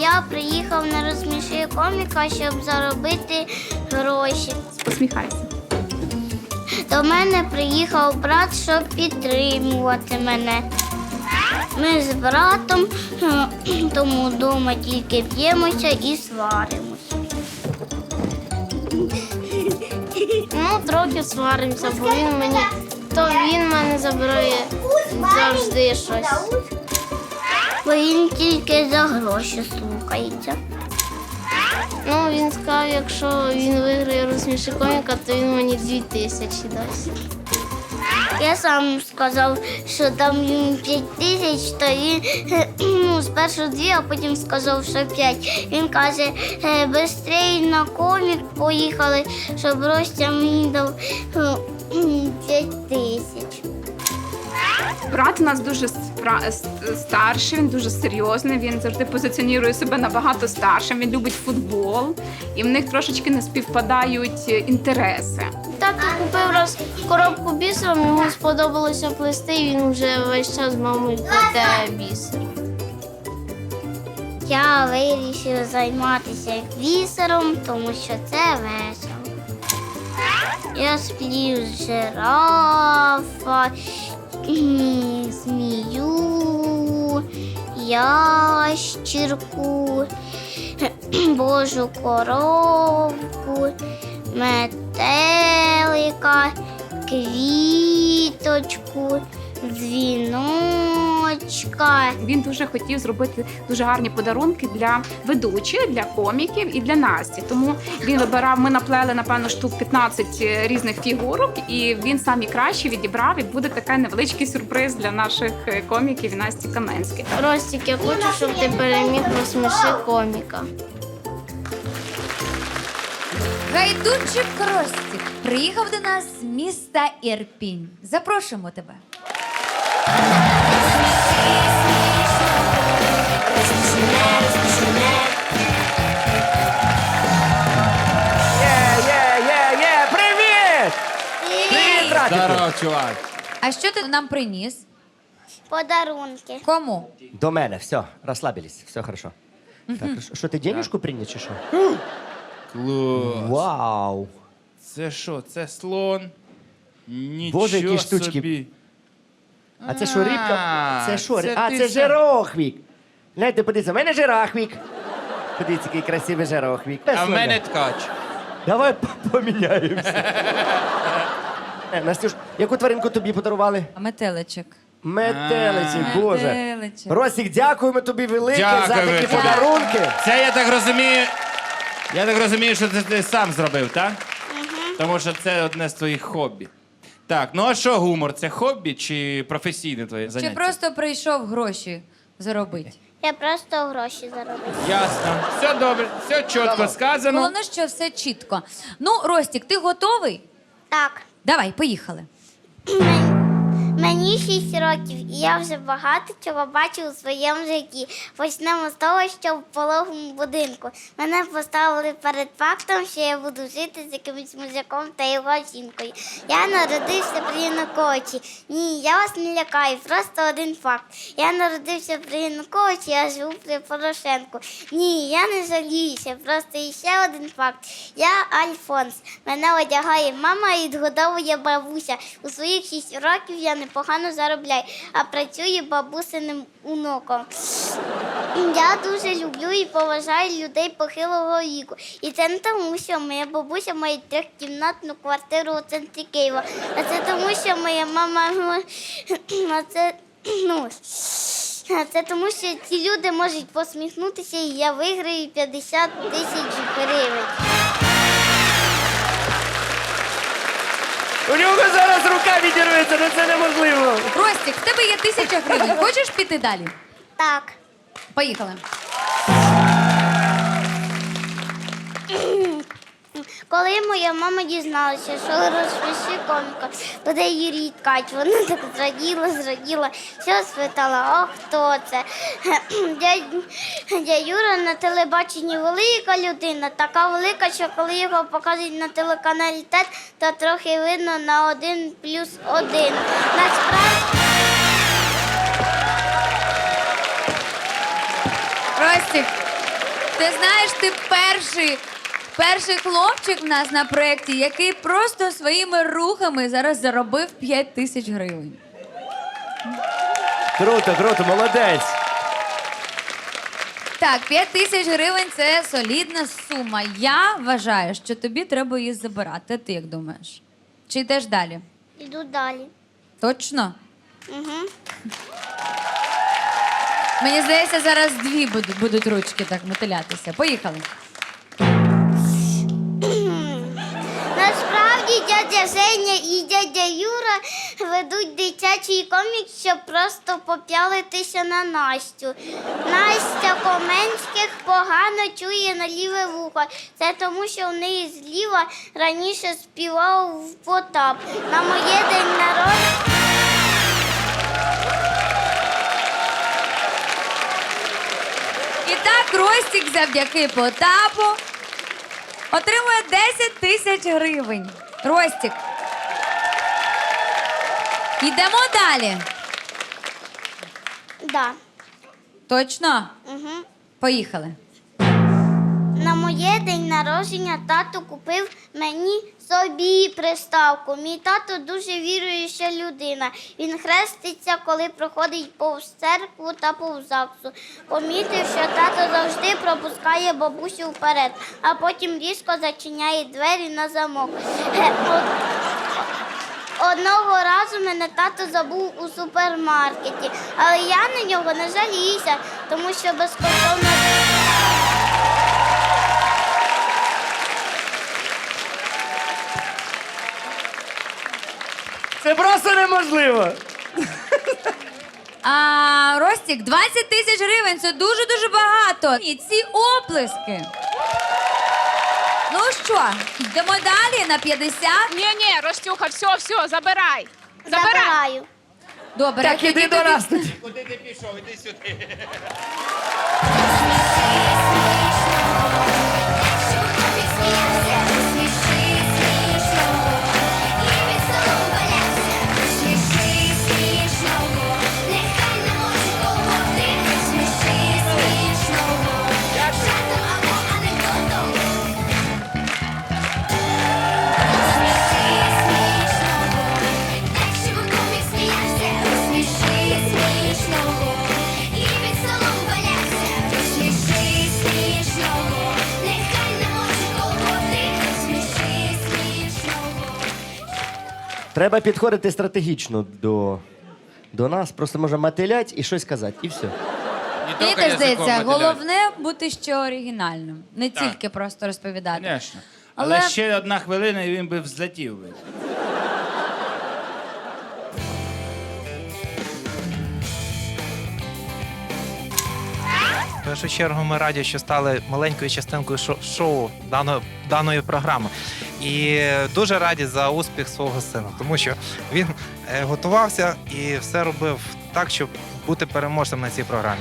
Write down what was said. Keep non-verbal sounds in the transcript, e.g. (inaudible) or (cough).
я приїхав на розсміши коміка, щоб заробити гроші. Посміхайся. До мене приїхав брат, щоб підтримувати мене. Ми з братом (clears throat) тому вдома тільки б'ємося і сваримося. Ну, трохи сваримося, бо він мені то він мене забирає завжди щось. Бо він тільки за гроші слухається. Ну, він сказав, якщо він виграє розсміши коміка, то він мені дві тисячі дасть. Я сам сказав, що там йому 5 тисяч, то він е, ну, спершу дві, а потім сказав, що 5. Він каже, «Е, бистрей на комік поїхали, щоб Ростя мені дав 5 тисяч. Брат у нас дуже спра- старший, він дуже серйозний. Він завжди позиціонує себе набагато старшим. Він любить футбол, і в них трошечки не співпадають е, інтереси. Тато купив раз коробку бісером, йому сподобалося плести, і він вже весь час з мамою плете бісер. Я вирішив займатися бісером, тому що це весело. Я сплів жирафа, змію, ящірку, (clears throat) божу коровку, метелика, квіточку, дзвіночка. Він дуже хотів зробити дуже гарні подарунки для ведучих, для коміків і для Насті. Тому він вибирав. Ми наплели напевно штук 15 різних фігурок, і він самі кращі відібрав. І буде такий невеличкий сюрприз для наших е, коміків і Насті Каменських. Ростік, я хочу, щоб ти переміг розсміши коміка. Гайдучик Ростік приїхав до нас з міста Ірпінь. Запрошуємо тебе. Братику! Здорово, чувак. А що ти нам приніс? Подарунки. Кому? До мене, все, розслабились, все хорошо. Так, що- що ти денежку приніс чи що? Клас. Вау! Це що? Це слон? Нічого Боже, які штучки. собі. А це що, рибка? Це що? це а, ти це за- жирохвік. Знаєте, подивіться, в мене жирахвік. Подивіться, який красивий жирохвік. А в мене ткач. Давай п- (laughs) поміняємося. Е, Настюш, яку тваринку тобі подарували? Метеличок. Метелиці, боже. Метеличок. Росік, дякуємо тобі велике за Дякую, такі подарунки. Це я так розумію. Я так розумію, що це ти сам зробив, так? Тому що це одне з твоїх хобі. Так, ну а що гумор? Це хобі чи професійне твоє Чи заняття? просто прийшов гроші заробити? Я просто гроші заробив. Ясно. Все добре, все чітко сказано. Головне, що все чітко. Ну, Ростік, ти готовий? Так. Давай, поїхали. Мені 6 років, і я вже багато чого бачив у своєму житті. Почнемо з того, що в пологовому будинку мене поставили перед фактом, що я буду жити з якимось мужиком та його жінкою. Я народився при Януковичі. Ні, я вас не лякаю, просто один факт. Я народився при Януковичі, я живу при Порошенку. Ні, я не жаліюся, просто іще один факт. Я Альфонс. Мене одягає мама і відгодовує бабуся. У своїх 6 років я непогано заробляю, а працюю бабусиним онуком. Я дуже люблю і поважаю людей похилого віку. І це не тому, що моя бабуся має трьохкімнатну квартиру у центрі Києва. А це тому, що моя мама ну, а це ну. а Це тому, що ці люди можуть посміхнутися, і я виграю 50 тисяч гривень. У нього зараз рука відірветься, ну це неможливо. Ростік, в тебе є тисяча гривень. Хочеш піти далі? Так. Поїхали. Коли моя мама дізналася, що розпиши коміка, буде Юрій Ткач, вона так зраділа, зраділа, все спитала, а хто це? (clears throat) Дядь Юра на телебаченні велика людина, така велика, що коли його показують на телеканалі ТЕТ, то трохи видно на один плюс один. Насправді Ростік, Ти знаєш, ти перший, перший хлопчик в нас на проєкті, який просто своїми рухами зараз заробив 5 тисяч гривень. Круто, круто, молодець. Так, 5 тисяч гривень це солідна сума. Я вважаю, що тобі треба її забирати. Ти як думаєш? Чи йдеш далі? Іду далі. Точно? Угу. Мені здається, зараз дві будуть, будуть ручки так мотилятися. Поїхали. Дядя Женя і дядя Юра ведуть дитячий комік, щоб просто поп'ялитися на Настю. Настя Коменських погано чує на ліве вухо. Це тому, що в неї зліва раніше співав в Потап. На моє день народження. І так Ростік завдяки Потапу отримує 10 тисяч гривень. Ростік. Йдемо далі. Да. Точно? Угу. Поїхали. Моє день народження тато купив мені собі приставку. Мій тато дуже віруюча людина. Він хреститься, коли проходить повз церкву та повз ЗАГСу. Помітив, що тато завжди пропускає бабусю вперед, а потім різко зачиняє двері на замок. Одного разу мене тато забув у супермаркеті, але я на нього не жаліюся, тому що безкоштовно. Це просто неможливо. А, Ростік, 20 тисяч гривень це дуже-дуже багато. І ці оплески. Ну що, йдемо далі на 50. Ні, ні, Ростюха, все, все, забирай. Забирай. Забираю. Добре, Так, тоді іди до тобі- нас тоді. Куди ти пішов? Іди сюди. Треба підходити стратегічно до, до нас. Просто може мотилять і щось казати, і все. Мені теж здається, головне бути ще оригінальним, не Так. тільки просто розповідати. Звісно. Але... Але- ще одна хвилина, і він би взлетів би. Першу чергу ми раді, що стали маленькою частинкою шо- шоу даної, даної програми. І дуже раді за успіх свого сина, тому що він е, готувався і все робив так, щоб бути переможцем на цій програмі.